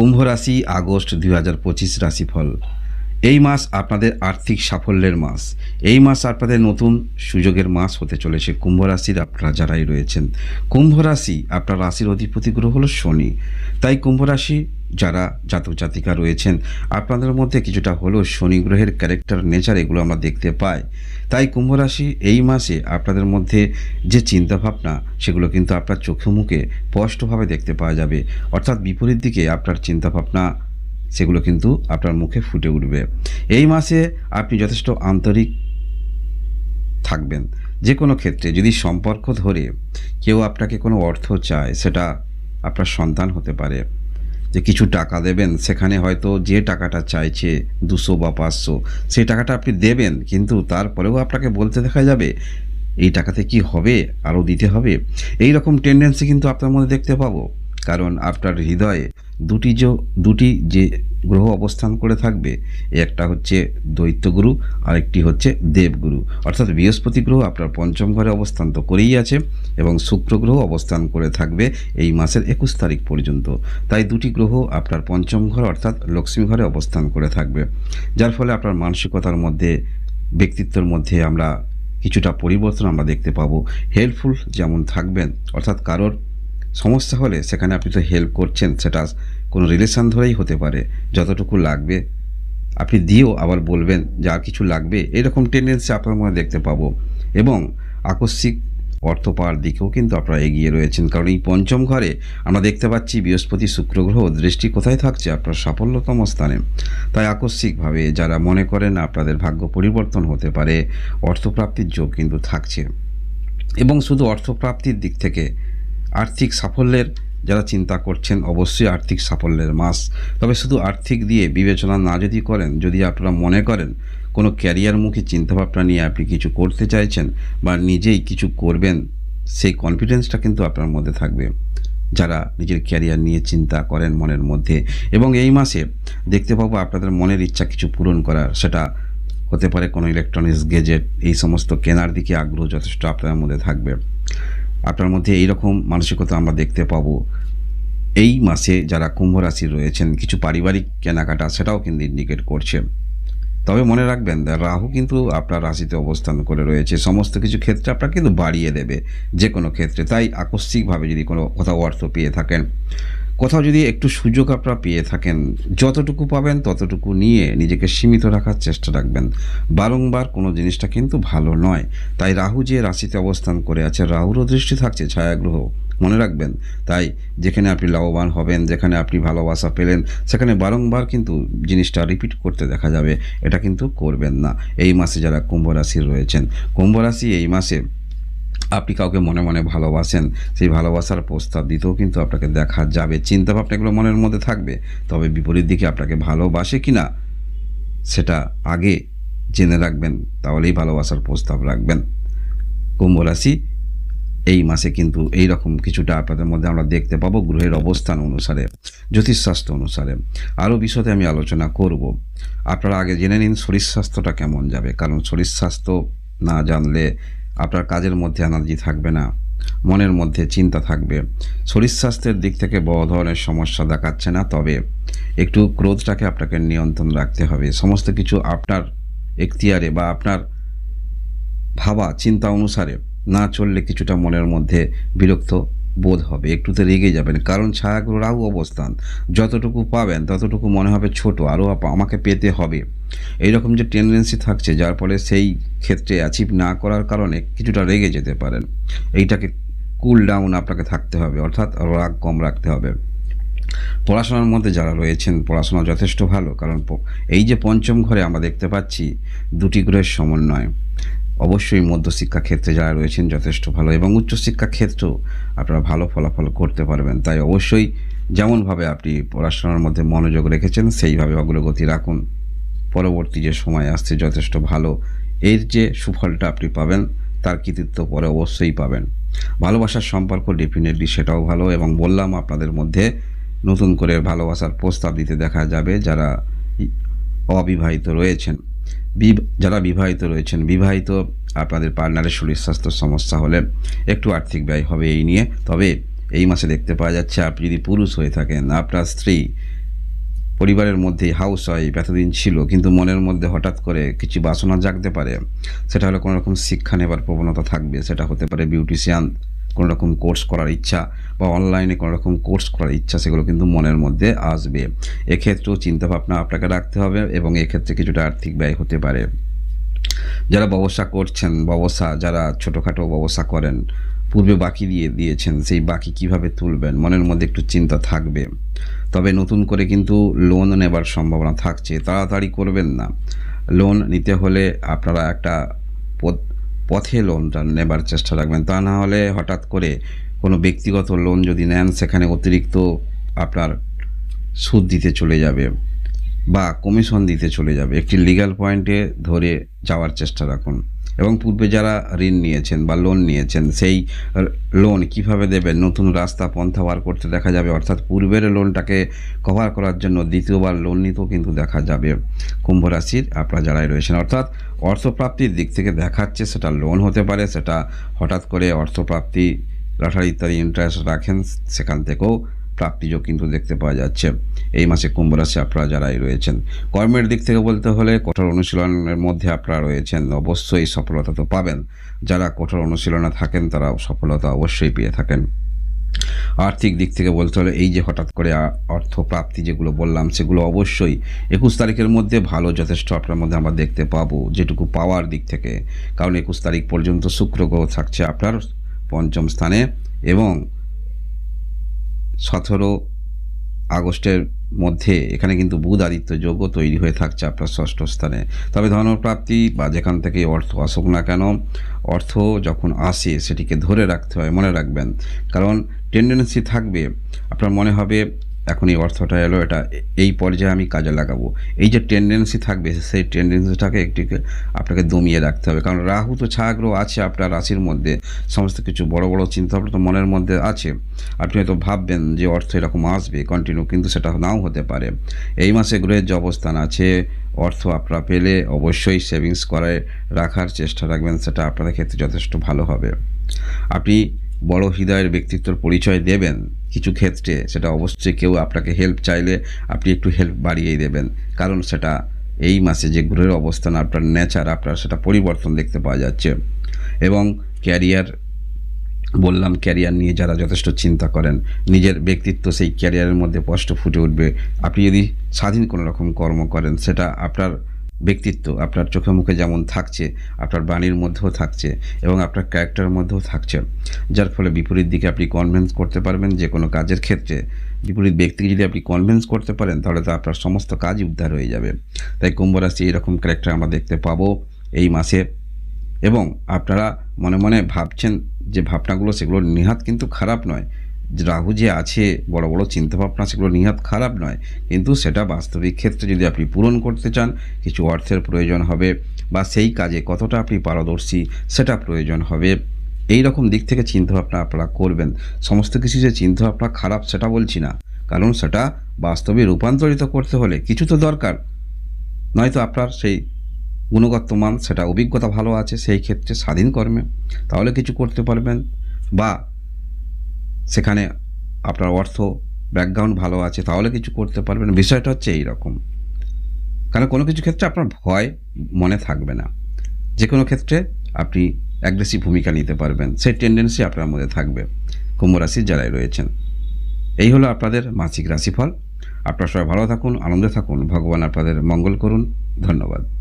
কুম্ভ রাশি, আগস্ট দুই হাজার পঁচিশ রাশিফল। এই মাস আপনাদের আর্থিক সাফল্যের মাস। এই মাস আপনাদের নতুন সুযোগের মাস হতে চলেছে। কুম্ভ রাশির আপনারা যারাই রয়েছেন, কুম্ভ রাশি আপনার রাশির অধিপতি গ্রহ হল শনি। তাই কুম্ভ রাশি যারা জাতক জাতিকা রয়েছেন, আপনাদের মধ্যে কিছুটা হলেও শনি গ্রহের ক্যারেক্টার নেচার এগুলো আমরা দেখতে পাই। তাই কুম্ভ রাশি এই মাসে আপনাদের মধ্যে যে চিন্তাভাবনা, সেগুলো কিন্তু আপনার চোখে মুখে স্পষ্টভাবে দেখতে পাওয়া যাবে। অর্থাৎ বিপরীত দিকে আপনার চিন্তাভাবনা, সেগুলো কিন্তু আপনার মুখে ফুটে উঠবে। এই মাসে আপনি যথেষ্ট আন্তরিক থাকবেন। যে কোনো ক্ষেত্রে যদি সম্পর্ক ধরে কেউ আপনাকে কোনো অর্থ চায়, সেটা আপনার সন্তান হতে পারে। যে কিছু টাকা দেবেন, সেখানে হয়তো যে টাকাটা চাইছে দুশো বা পাঁচশো, সেই টাকাটা আপনি দেবেন, কিন্তু তারপরেও আপনাকে বলতে দেখা যাবে, এই টাকাতে কি হবে, আরও দিতে হবে। এই রকম টেন্ডেন্সি কিন্তু আপনার মধ্যে দেখতে পাবো। কারণ আপনার হৃদয়ে দুটি যে দুটি যে গ্রহ অবস্থান করে থাকবে, একটা হচ্ছে দৈত্যগুরু, আরেকটি হচ্ছে দেবগুরু। অর্থাৎ বৃহস্পতি গ্রহ আপনার পঞ্চম ঘরে অবস্থান তো করেই আছে এবং শুক্র গ্রহ অবস্থান করে থাকবে এই মাসের একুশ তারিখ পর্যন্ত। তাই দুটি গ্রহ আপনার পঞ্চম ঘর অর্থাৎ লক্ষ্মী ঘরে অবস্থান করে থাকবে। যার ফলে আপনার মানসিকতার মধ্যে, ব্যক্তিত্বের মধ্যে আমরা কিছুটা পরিবর্তন আমরা দেখতে পাবো। হেল্পফুল যেমন থাকবেন, অর্থাৎ কারোর সমস্যা হলে সেখানে আপনি তো হেল্প করছেন, সেটা কোনো রিলেশন ধরেই হতে পারে, যতটুকু লাগবে। আপনি দিয়েও আবার বলবেন যে আর কিছু লাগবে, এরকম টেন্ডেন্সি আপনার মধ্যে দেখতে পাবো। এবং আকস্মিক অর্থ পাওয়ার দিকেও কিন্তু আপনারা এগিয়ে রয়েছেন, কারণ এই পঞ্চম ঘরে আমরা দেখতে পাচ্ছি বৃহস্পতি শুক্র গ্রহ দৃষ্টি কোথায় থাকছে? আপনার সাফল্যতম স্থানে। তাই আকস্মিকভাবে যারা মনে করেন আপনাদের ভাগ্য পরিবর্তন হতে পারে, অর্থপ্রাপ্তির যোগ কিন্তু থাকছে। এবং শুধু অর্থপ্রাপ্তির দিক থেকে আর্থিক সাফল্যের যারা চিন্তা করছেন, অবশ্যই আর্থিক সাফল্যের মাস। তবে শুধু আর্থিক দিয়ে বিবেচনা না যদি করেন, যদি আপনারা মনে করেন কোনো ক্যারিয়ারমুখী চিন্তাভাবনা নিয়ে আপনি কিছু করতে চাইছেন বা নিজেই কিছু করবেন, সেই কনফিডেন্সটা কিন্তু আপনার মধ্যে থাকবে। যারা নিজের ক্যারিয়ার নিয়ে চিন্তা করেন মনের মধ্যে। এবং এই মাসে দেখতে পাবো আপনাদের মনের ইচ্ছা কিছু পূরণ করার। সেটা হতে পারে কোনো ইলেকট্রনিক্স গেজেট এই সমস্ত কেনার দিকে আগ্রহ যথেষ্ট আপনার মধ্যে থাকবে। আপনার মধ্যে এই রকম মানসিকতা আমরা দেখতে পাবো। এই মাসে যারা কুম্ভ রাশির রয়েছেন, কিছু পারিবারিক কেনাকাটা সেটাও কিন্তু ইন্ডিকেট করছে। তবে মনে রাখবেন, রাহু কিন্তু আপনার রাশিতে অবস্থান করে রয়েছে। সমস্ত কিছু ক্ষেত্রে আপনার কিন্তু বাড়িয়ে দেবে যে কোনো ক্ষেত্রে। তাই আকস্মিকভাবে যদি কোনো কোথাও অর্থ পেয়ে থাকেন কোথাও যদি একটু সুযোগ আপনারা পেয়ে থাকেন, যতটুকু পাবেন ততটুকু নিয়ে নিজেকে সীমিত রাখার চেষ্টা রাখবেন। বারংবার কোনো জিনিসটা কিন্তু ভালো নয়। তাই রাহু যে রাশিতে অবস্থান করে আছে, রাহুরও দৃষ্টি থাকছে, ছায়াগ্রহ মনে রাখবেন। তাই যেখানে আপনি লাভবান হবেন, যেখানে আপনি ভালোবাসা পেলেন, সেখানে বারংবার কিন্তু জিনিসটা রিপিট করতে দেখা যাবে। এটা কিন্তু করবেন না। এই মাসে যারা কুম্ভ রাশির রয়েছেন, কুম্ভ রাশি এই মাসে আপনি কাউকে মনে মনে ভালোবাসেন, সেই ভালোবাসার প্রস্তাব দিতেও কিন্তু আপনাকে দেখা যাবে। চিন্তা ভাবনা মনের মধ্যে থাকবে, তবে বিপরীত দিকে আপনাকে ভালোবাসে কি না সেটা আগে জেনে রাখবেন, তাহলেই ভালোবাসার প্রস্তাব রাখবেন। কুম্ভ রাশি, এই মাসে কিন্তু এই রকম কিছুটা আপনাদের মধ্যে আমরা দেখতে পাবো গ্রহের অবস্থান অনুসারে, জ্যোতিষশাস্ত্র অনুসারে। আরও বিশদে আমি আলোচনা করব। আপনারা আগে জেনে নিন শরীর স্বাস্থ্যটা কেমন যাবে, কারণ শরীর স্বাস্থ্য না জানলে আপনার কাজের মধ্যে এনার্জি থাকবে না, মনের মধ্যে চিন্তা থাকবে। শরীর স্বাস্থ্যের দিক থেকে বড় ধরনের সমস্যা দেখাচ্ছে না, তবে একটু ক্রোধটাকে আপনাকে নিয়ন্ত্রণ রাখতে হবে। সমস্ত কিছু আপনার এখতিয়ারে বা আপনার ভাবা, চিন্তা অনুসারে না চললে কিছুটা মনের মধ্যে বিরক্ত বোধ হবে, একটুতে রেগে যাবেন। কারণ ছায়াগ্রহ রাহু অবস্থান। যতটুকু পাবেন, ততটুকু মনে হবে ছোট, আরও আমাকে পেতে হবে। এইরকম যে টেন্ডেন্সি থাকছে, যার ফলে সেই ক্ষেত্রে অ্যাচিভ না করার কারণে কিছুটা রেগে যেতে পারেন। এইটাকে কুল ডাউন আপনাকে থাকতে হবে, অর্থাৎ রাগ কম রাখতে হবে। পড়াশোনার মধ্যে যারা রয়েছেন পড়াশোনা যথেষ্ট ভালো। কারণ এই যে পঞ্চম ঘরে আমরা দেখতে পাচ্ছি, দুটি গ্রহের সমন্বয়। অবশ্যই মধ্যশিক্ষা ক্ষেত্রে যারা রয়েছেন যথেষ্ট ভালো এবং উচ্চশিক্ষা ক্ষেত্রেও আপনারা ভালো ফলাফল করতে পারবেন। তাই অবশ্যই যেমনভাবে আপনি পড়াশোনার মধ্যে মনোযোগ রেখেছেন, সেইভাবে অগ্রগতি রাখুন। পরবর্তী যে সময় আসছে যথেষ্ট ভালো। এর যে সুফলটা আপনি পাবেন, তার কৃতিত্ব পরে অবশ্যই পাবেন। ভালোবাসার সম্পর্ক ডেফিনেটলি সেটাও ভালো এবং বললাম আপনাদের মধ্যে নতুন করে ভালোবাসার প্রস্তাব দিতে দেখা যাবে যারা অবিবাহিত রয়েছেন। যারা বিবাহিত রয়েছেন, বিবাহিত আপনাদের পার্টনারের শরীর স্বাস্থ্য সমস্যা হলে একটু আর্থিক ব্যয় হবে এই নিয়ে। তবে এই মাসে দেখতে পাওয়া যাচ্ছে, আপনি যদি পুরুষ হয়ে থাকেন, আপনার স্ত্রী পরিবারের মধ্যেই হাউস ওয়াইফ এতদিন ছিল, কিন্তু মনের মধ্যে হঠাৎ করে কিছু বাসনা জাগতে পারে, সেটা হলো কোনো রকম শিক্ষা নেবার প্রবণতা থাকবে, সেটা হতে পারে বিউটিশিয়ান কোনো রকম কোর্স করার ইচ্ছা বা অনলাইনে কোনো রকম কোর্স করার ইচ্ছা সেগুলো কিন্তু মনের মধ্যে আসবে। এক্ষেত্রেও চিন্তাভাবনা আপনাকে রাখতে হবে এবং এক্ষেত্রে কিছুটা আর্থিক ব্যয় হতে পারে। যারা ব্যবসা করছেন, ব্যবসা যারা ছোটোখাটো ব্যবসা করেন, পূর্বে বাকি দিয়ে দিয়েছেন, সেই বাকি কীভাবে তুলবেন? মনের মধ্যে একটু চিন্তা থাকবে। তবে নতুন করে কিন্তু লোন নেবার সম্ভাবনা থাকছে। তাড়াতাড়ি করবেন না। লোন নিতে হলে আপনারা একটা পথ- লোনটা নেবার চেষ্টা রাখবেন। তা না হলে হঠাৎ করে কোনো ব্যক্তিগত লোন যদি নেন, সেখানে অতিরিক্ত আপনার সুদ দিতে চলে যাবে। বা কমিশন দিতে চলে যাবে। একটি লিগ্যাল পয়েন্টে ধরে যাওয়ার চেষ্টা রাখুন। এবং পূর্বে যারা ঋণ নিয়েছেন বা লোন নিয়েছেন, সেই লোন কীভাবে দেবেন? নতুন রাস্তা, পন্থা বার করতে দেখা যাবে। অর্থাৎ পূর্বের লোনটাকে কভার করার জন্য দ্বিতীয়বার লোন নিতেও কিন্তু দেখা যাবে। কুম্ভ রাশির আপনারা যারাই রয়েছেন, অর্থাৎ অর্থপ্রাপ্তির দিক থেকে দেখাচ্ছে সেটা লোন হতে পারে, সেটা হঠাৎ করে অর্থপ্রাপ্তি লটারি ইত্যাদি ইন্টারেস্ট রাখেন, সেখান থেকেও প্রাপ্তিযোগ কিন্তু দেখতে পাওয়া যাচ্ছে। এই মাসে কুম্ভ রাশি আপনারা যারাই রয়েছেন, কর্মের দিক থেকে বলতে হলে কঠোর অনুশীলনের মধ্যে আপনারা রয়েছেন, অবশ্যই সফলতা তো পাবেন। যারা কঠোর অনুশীলনে থাকেন তারা সফলতা অবশ্যই পেয়ে থাকেন। আর্থিক দিক থেকে বলতে হলে এই যে হঠাৎ করে অর্থ প্রাপ্তি যেগুলো বললাম, সেগুলো অবশ্যই একুশ তারিখের মধ্যে ভালো যথেষ্ট আপনার মধ্যে আমরা দেখতে পাবো, যেটুকু পাওয়ার দিক থেকে। কারণ একুশ তারিখ পর্যন্ত শুক্র গ্রহ থাকছে আপনার পঞ্চম স্থানে এবং সতেরো আগস্টের মধ্যে এখানে কিন্তু বুধ আদিত্য যোগ্য তৈরি হয়ে থাকছে আপনার ষষ্ঠ স্থানে। তবে ধনপ্রাপ্তি বা যেখান থেকে অর্থ আসুক না কেন, অর্থ যখন আসে সেটিকে ধরে রাখতে হয়, মনে রাখবেন। কারণ টেন্ডেন্সি থাকবে, আপনার মনে হবে এখন এই অর্থটা এলো, এটা এই পর্যায়ে আমি কাজে লাগাবো। এই যে টেন্ডেন্সি থাকবে, সেই টেন্ডেন্সিটাকে একটু আপনাকে দমিয়ে রাখতে হবে। কারণ রাহু তো ছাগ্রহ আছে আপনার রাশির মধ্যে, সমস্ত কিছু বড় বড় চিন্তা ভাবনা তো মনের মধ্যে আছে। আপনি হয়তো ভাববেন যে অর্থ এরকম আসবে কন্টিনিউ কিন্তু সেটা নাও হতে পারে। এই মাসে গ্রহের যে অবস্থান আছে, অর্থ আপনারা পেলে অবশ্যই সেভিংস করে রাখার চেষ্টা রাখবেন, সেটা আপনাদের ক্ষেত্রে যথেষ্ট ভালো হবে। আপনি বড় হৃদয়ের ব্যক্তিত্বর পরিচয় দেবেন কিছু ক্ষেত্রে, সেটা অবশ্যই কেউ আপনাকে হেল্প চাইলে আপনি একটু হেল্প বাড়িয়েই দেবেন। কারণ সেটা এই মাসে যে গ্রহের অবস্থান, আপনার নেচার আপনার সেটা পরিবর্তন দেখতে পাওয়া যাচ্ছে। এবং ক্যারিয়ার বললাম ক্যারিয়ার নিয়ে যারা যথেষ্ট চিন্তা করেন, নিজের ব্যক্তিত্ব সেই ক্যারিয়ারের মধ্যে স্পষ্ট ফুটে উঠবে। আপনি যদি স্বাধীন কোনো রকম কর্ম করেন, সেটা আপনার ব্যক্তিত্ব। আপনার চোখে মুখে যেমন থাকছে, আপনার বাণীর মধ্যেও থাকছে এবং আপনার ক্যারেক্টারের মধ্যেও থাকছে। যার ফলে বিপরীত দিকে আপনি কনভিন্স করতে পারবেন যে কোনো কাজের ক্ষেত্রে। বিপরীত ব্যক্তিকে যদি আপনি কনভিন্স করতে পারেন, তাহলে তো আপনার সমস্ত কাজই উদ্ধার হয়ে যাবে। তাই কুম্ভ রাশি এইরকম ক্যারেক্টার আমরা দেখতে পাবো এই মাসে এবং আপনারা মনে মনে ভাবছেন যে ভাবনাগুলো সেগুলো নিহাত কিন্তু খারাপ নয়। রাহু যে আছে বড় বড় চিন্তাভাবনা, সেগুলো নিহাত খারাপ নয়। কিন্তু সেটা বাস্তবিক ক্ষেত্রে যদি আপনি পূরণ করতে চান, কিছু অর্থের প্রয়োজন হবে বা সেই কাজে কতটা আপনি পারদর্শী, সেটা প্রয়োজন হবে। এই রকম দিক থেকে চিন্তাভাবনা আপনারা করবেন। সমস্ত কিছু যে চিন্তাভাবনা খারাপ, সেটা বলছি না। কারণ সেটা বাস্তবে রূপান্তরিত করতে হলে কিছু তো দরকার। নয়তো আপনার সেই গুণগত মান, সেটা অভিজ্ঞতা ভালো আছে, সেই ক্ষেত্রে স্বাধীন কর্মে। তাহলে কিছু করতে পারবেন। বা সেখানে আপনার অর্থ ব্যাকগ্রাউন্ড ভালো আছে, তাহলে কিছু করতে পারবেন। বিষয়টা হচ্ছে এই রকম কারণ কোনো কিছু ক্ষেত্রে আপনার ভয় মনে থাকবে না। যে কোনো ক্ষেত্রে আপনি অ্যাগ্রেসিভ ভূমিকা নিতে পারবেন। সেই টেন্ডেন্সি আপনার মধ্যে থাকবে। কুম্ভ রাশির যারাই রয়েছেন। এই হলো আপনাদের মাসিক রাশিফল। আপনারা সবাই ভালো থাকুন, আনন্দে থাকুন। ভগবান আপনাদের মঙ্গল করুন। ধন্যবাদ।